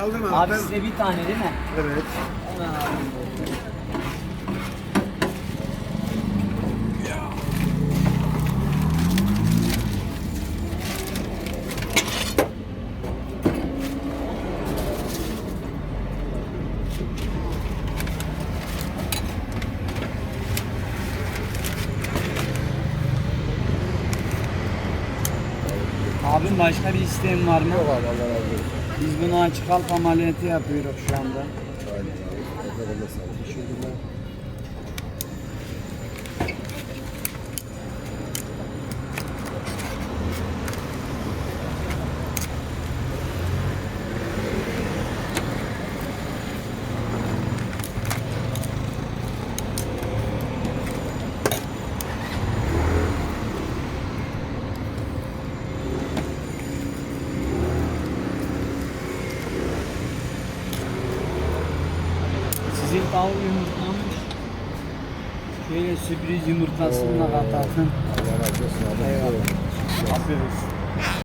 aldım abi. Abi Ben- size bir tane değil mi? Evet. Abim başka bir isteğin var mı? Yok abi Allah razı olsun. Biz bunu açık kalp ameliyatı yapıyoruz şu anda. Aynen Sizin tavuk yumurtlamış. Şöyle sürpriz yumurtasını da katatın. Allah razı olsun. Eyvallah. Yapıyoruz.